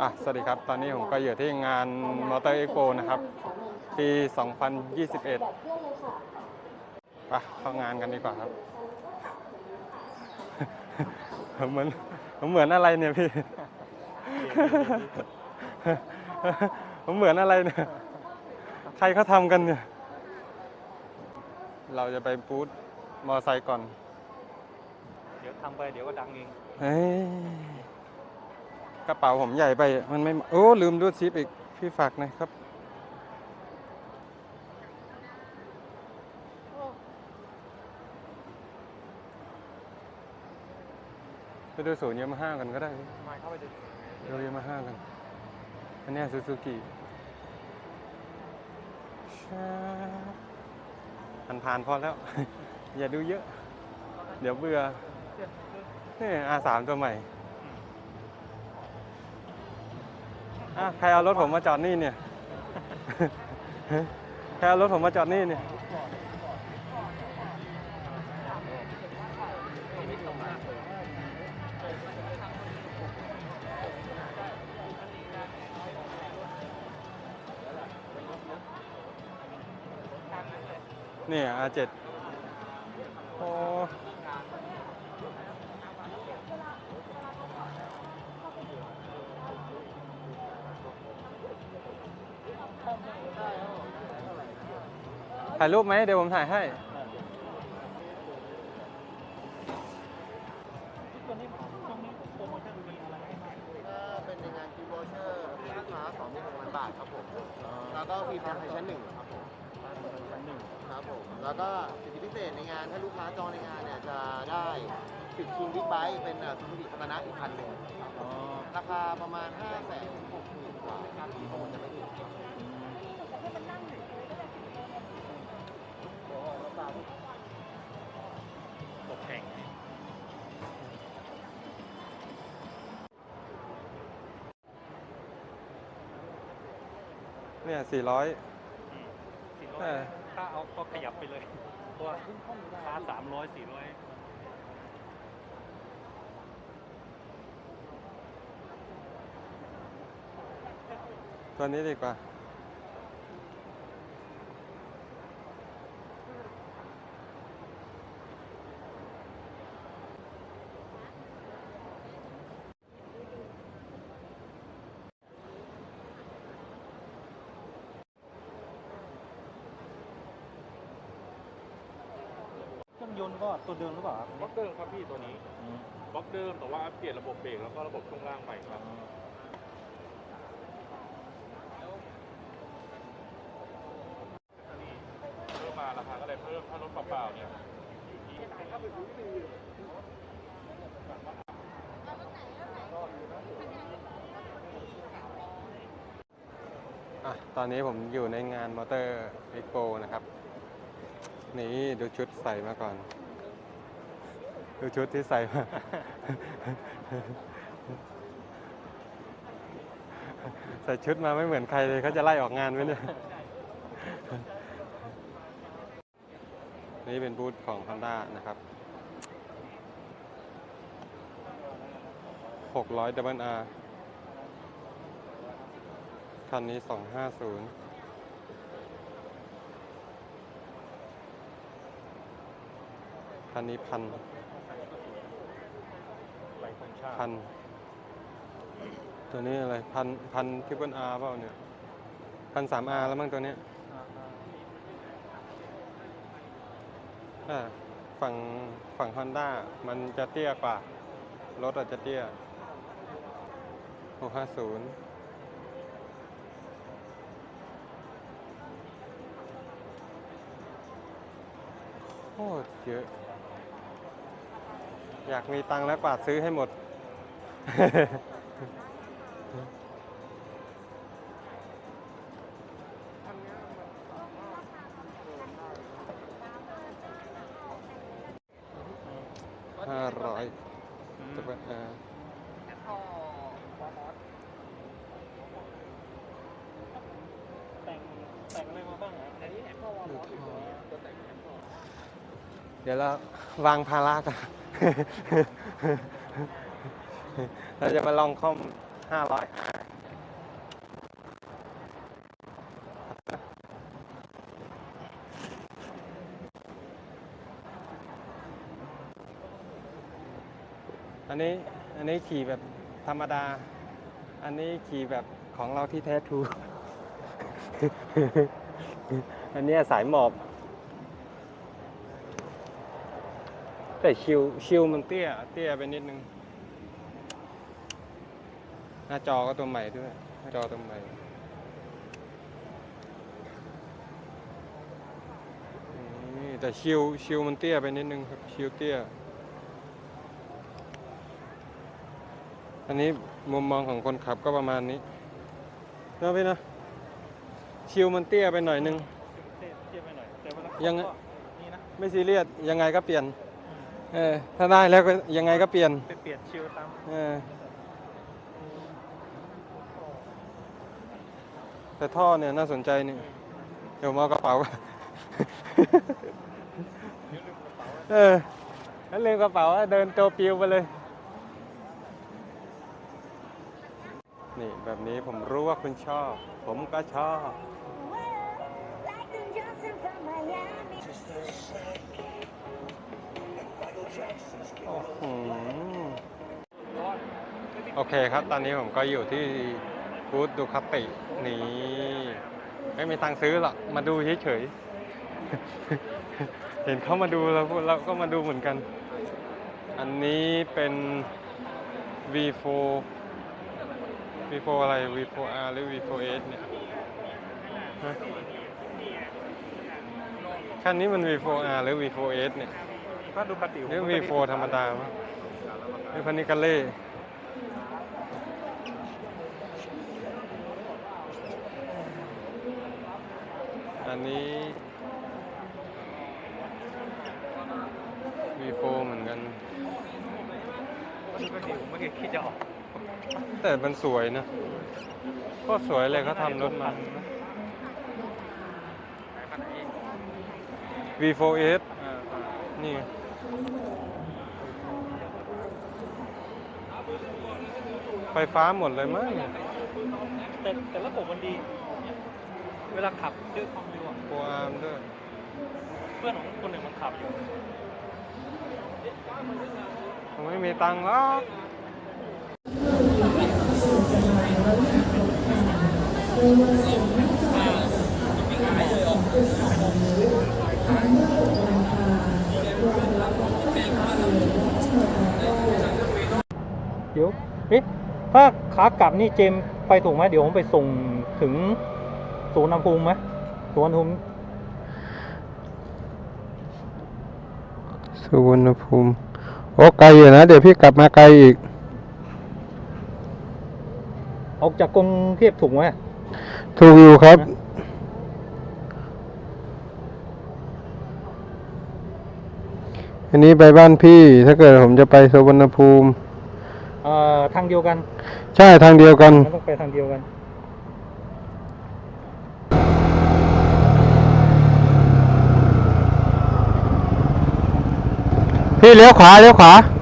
อะสวัสดีครับ ตอนนี้ผมก็อยู่ที่งานมอเตอร์เอ็กโปนะครับ ปี 2021ไปเข้างานกันดีกว่าครับ เหมือนเหมือนอะไรเนี่ยพี่ ผมเหมือนอะไรเนี่ย ใครเขาทำกันเนี่ย เราจะไปบูธมอไซค์ก่อน เดี๋ยวทำไปเดี๋ยวก็ดังเองเฮ้ย กระเป๋าผมใหญ่ไป มันไม่ โอ้ ลืมรูดซิปอีก พี่ฝากหนะครับ ไปดูศูนย์ยามาฮ่ากันก็ได้มาเข้าไปดูดูยามาฮ่ากัน อันเนี้ซูซูกิผ่านผ่านๆพอแล้ว อย่าดูเยอะ เดี๋ยวเบื่อนี่อาสามตัวใหม่ อะใครเอารถผมมาจอดนี่เนี่ย ใครเอารถผมมาจอดนี่เนี่ยนี่ R7 โอ้ ถ่ายรูปไหมเดี๋ยวผมถ่ายให้ตัวนี้ช่วงนี้โปรโมชั่นมีอะไรให้บ้างถ้าเป็นในงานกิฟต์วอเชอร์ราคาสองพันหกพันบาทครับผม แล้วก็ฟรีแพนไทชั้นหนึ่งครับผมชั้นหนึ่งครับผม แล้วก็สิทธิพิเศษในงานถ้าลูกค้าจองในงานเนี่ยจะได้สิทธิ์คิงบิ๊กไบค์เป็นซูซูกิคาตานะอีกคันหนึ่งอ๋อราคาประมาณ5 6 0 0 0 0หมื่นกว่าที่ผมจะไม่ถึง ตกแข่งเนี่ย400สี่ร้อยเออถ้าเอาก็ขยับไปเลยเพราะว่าค้าสามร้อยสี่ร้อยตัวนี้ดีกว่า ยนต์ก็ตัวเดิมหรือเปล่าครับบล็อกเดิมครับพี่ตัวนี้บล็อกเดิมแต่ว่าเปลี่ยนระบบเบรกแล้วก็ระบบช่วงล่างใหม่ครับ เพิ่มมาราคาก็เลยเพิ่มถ้ารถเปล่าๆเนี่ยอยู่ที่อะตอนนี้ผมอยู่ในงานมอเตอร์เอ็กโปนะครับ นี่ดูชุดใส่มาก่อน ดูชุดที่ใส่มา ใส่ชุดมาไม่เหมือนใครเลยเขาจะไล่ออกงานไหมเนี่ย นี่เป็นบูธของ Honda นะครับ600 double R คันนี้ 250 คันนี้พันไหลคงชาติพัน ตัวนี้อะไร พันพันทิปเปิลอาร์เปล่าเนี่ย พันสามอาร์แล้วมั้งตัวเนี้ยอ่าอ่าอ่าฝั่งฝั่งฮอนด้ามันจะเตี้ยกว่า รถอาจจะเตี้ย650 โคตรเยอะ อยากมีตังค์แล้วกวาดซื้อให้หมด ห้าร้อยอืมจะเป็นอ่าแต่งแต่งอะไรมาบ้างอะ เดี๋ยวเราวางภาระกัน เราจะมาลองคอมห้าร้อยอันนี้อันนี้ขี่แบบธรรมดา อันนี้ขี่แบบของเราที่แท้ทู อันนี้สายหมอบ แต่ชิวชิวมันเตี้ย เตี้ยไปนิดนึง หน้าจอก็ตัวใหม่ด้วยหน้าจอตัวใหม่นี่แต่ชิวชิวมันเตี้ยไปนิดนึงครับชิวเตี้ย อันนี้มุมมองของคนขับก็ประมาณนี้นะพี่นะชิวมันเตี้ยไปหน่อยนึงเทียบเทียบไปหน่อยแต่เวลายังไงก็นี่นะไม่ซีเรียสยังไงก็เปลี่ยน เออถ้าได้แล้วก็ยังไงก็เปลี่ยน ไปเปลี่ยนชิลตามเออ แต่ท่อเนี่ยน่าสนใจนี่เดี๋ยวผมเอากระเป๋า เออแล้วลืมกระเป๋าเดินตัวปิวไปเลย นี่แบบนี้ผมรู้ว่าคุณชอบ ผมก็ชอบ Like Johnson from Miami. โอเคครับ ตอนนี้ผมก็อยู่ที่บูธดูคาตินี่ ไม่มีตังซื้อหรอก มาดูเฉยๆ เห็นเขามาดูเราเราก็มาดูเหมือนกัน อันนี้เป็น V4 V4 อะไร V4R หรือ V4S เนี่ยฮะคันนี้มัน V4R หรือ V4S เนี่ย ถ้าดูคติหรือ V4 ธรรมดามั้งหรือพันนิกาเล่อันนี้ V4 เหมือนกันดูคติผมไม่เคยคิดจะออกแต่มันสวยนะโคตรสวยเลยเขาทำรถมา V4S อ่าอ่านี่ ไงไฟฟ้าหมดเลยมั้งแต่แต่ระบบมันดี เวลาขับด้วยความเร็วอะโปรอาร์มด้วย เพื่อนของคนหนึ่งมันขับอยู่ ผมไม่มีตังค์หรอกเดี๋ยวเอ๊ะถ้าขากลับนี่เจมส์ไปถูกไหมเดี๋ยวผมไปส่งถึงศูนย์อุณหภูมิไหมศูนย์อุณหภูมิสุวรรณภูมิโอ้ไกลอยู่นะ เดี๋ยวพี่กลับมาไกลอีก ออกจากกรุงเทพถูกไหมถูกอยู่ครับ อันนี้ไปบ้านพี่ ถ้าเกิดผมจะไปสุวรรณภูมิ เอ่อทางเดียวกันใช่ทางเดียวกัน มันต้องไปทางเดียวกัน พี่เลี้ยวขวาเลี้ยวขวาเ